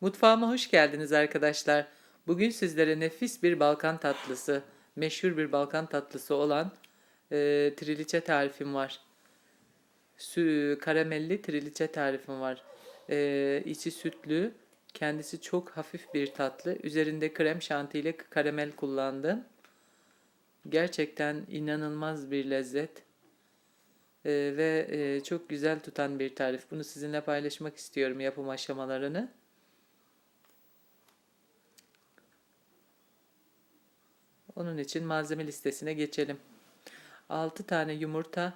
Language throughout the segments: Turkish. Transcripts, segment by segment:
Mutfağıma hoş geldiniz arkadaşlar. Bugün sizlere nefis bir Balkan tatlısı, meşhur bir Balkan tatlısı olan e, triliçe tarifim var. Sü, karamelli triliçe tarifim var. E, içi sütlü, kendisi çok hafif bir tatlı. Üzerinde krem şanti ile karamel kullandım. Gerçekten inanılmaz bir lezzet E, ve e, çok güzel tutan bir tarif. Bunu sizinle paylaşmak istiyorum yapım aşamalarını. Onun için malzeme listesine geçelim. 6 tane yumurta,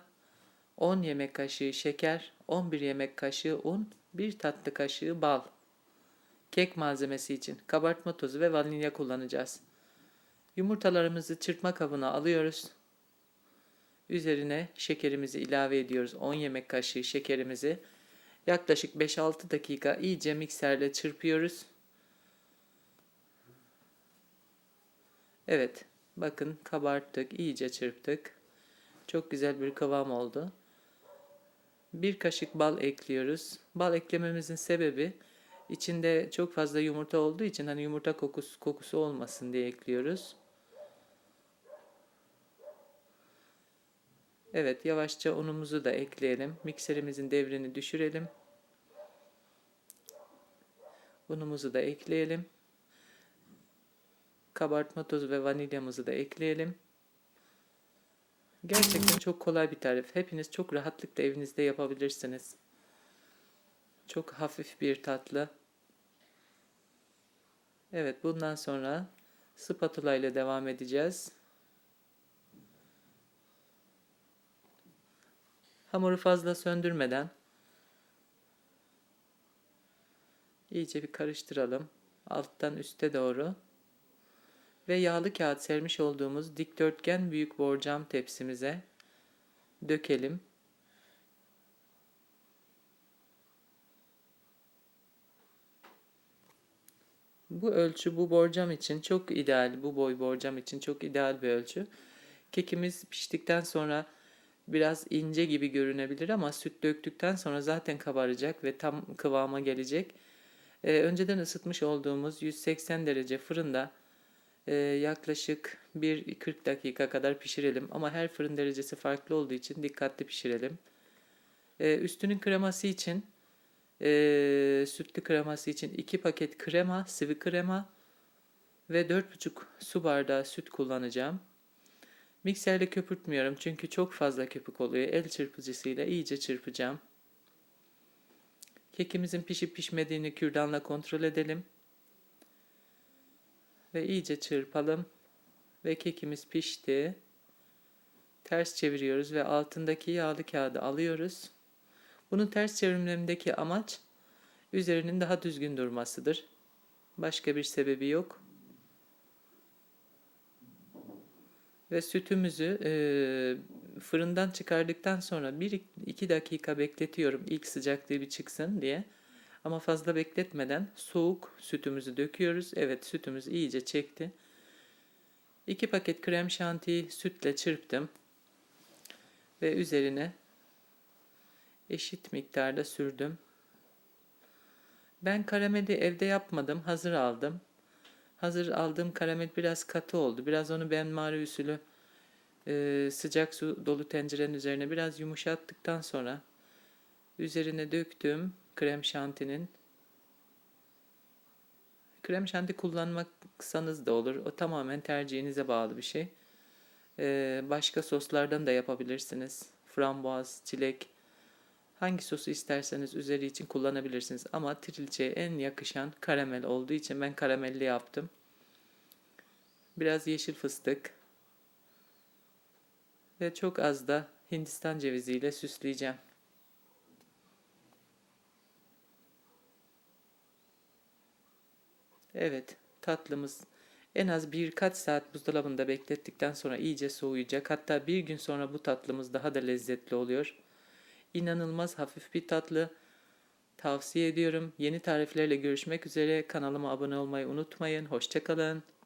10 yemek kaşığı şeker, 11 yemek kaşığı un, 1 tatlı kaşığı bal. Kek malzemesi için kabartma tozu ve vanilya kullanacağız. Yumurtalarımızı çırpma kabına alıyoruz. Üzerine şekerimizi ilave ediyoruz. 10 yemek kaşığı şekerimizi yaklaşık 5-6 dakika iyice mikserle çırpıyoruz. Evet, bakın kabarttık, iyice çırptık. Çok güzel bir kıvam oldu. Bir kaşık bal ekliyoruz. Bal eklememizin sebebi içinde çok fazla yumurta olduğu için hani yumurta kokusu, kokusu olmasın diye ekliyoruz. Evet, yavaşça unumuzu da ekleyelim. Mikserimizin devrini düşürelim. Unumuzu da ekleyelim. Kabartma tozu ve vanilyamızı da ekleyelim. Gerçekten çok kolay bir tarif. Hepiniz çok rahatlıkla evinizde yapabilirsiniz. Çok hafif bir tatlı. Evet, bundan sonra spatula ile devam edeceğiz. Hamuru fazla söndürmeden iyice bir karıştıralım. Alttan üste doğru. Ve yağlı kağıt sermiş olduğumuz dikdörtgen büyük borcam tepsimize dökelim. Bu ölçü bu borcam için çok ideal. Bu boy borcam için çok ideal bir ölçü. Kekimiz piştikten sonra biraz ince gibi görünebilir ama süt döktükten sonra zaten kabaracak ve tam kıvama gelecek. Ee, önceden ısıtmış olduğumuz 180 derece fırında e, yaklaşık 1-40 dakika kadar pişirelim. Ama her fırın derecesi farklı olduğu için dikkatli pişirelim. E, üstünün kreması için e, sütlü kreması için 2 paket krema, sıvı krema ve 4,5 su bardağı süt kullanacağım. Mikserle köpürtmüyorum çünkü çok fazla köpük oluyor. El çırpıcısıyla iyice çırpacağım. Kekimizin pişip pişmediğini kürdanla kontrol edelim. Ve iyice çırpalım. Ve kekimiz pişti. Ters çeviriyoruz ve altındaki yağlı kağıdı alıyoruz. Bunun ters çevirmemdeki amaç üzerinin daha düzgün durmasıdır. Başka bir sebebi yok. Ve sütümüzü e, fırından çıkardıktan sonra 1-2 dakika bekletiyorum ilk sıcaklığı bir çıksın diye. Ama fazla bekletmeden soğuk sütümüzü döküyoruz. Evet sütümüz iyice çekti. 2 paket krem şantiyi sütle çırptım. Ve üzerine eşit miktarda sürdüm. Ben karameli evde yapmadım. Hazır aldım. Hazır aldığım karamel biraz katı oldu. Biraz onu ben mağara usulü e, sıcak su dolu tencerenin üzerine biraz yumuşattıktan sonra üzerine döktüm krem şantinin. Krem şanti kullanmaksanız da olur. O tamamen tercihinize bağlı bir şey. Ee, başka soslardan da yapabilirsiniz. Frambuaz, çilek, hangi sosu isterseniz üzeri için kullanabilirsiniz. Ama trilçeye en yakışan karamel olduğu için ben karamelli yaptım. Biraz yeşil fıstık ve çok az da Hindistan ceviziyle süsleyeceğim. Evet, tatlımız en az birkaç saat buzdolabında beklettikten sonra iyice soğuyacak. Hatta bir gün sonra bu tatlımız daha da lezzetli oluyor. İnanılmaz hafif bir tatlı. Tavsiye ediyorum. Yeni tariflerle görüşmek üzere. Kanalıma abone olmayı unutmayın. Hoşçakalın.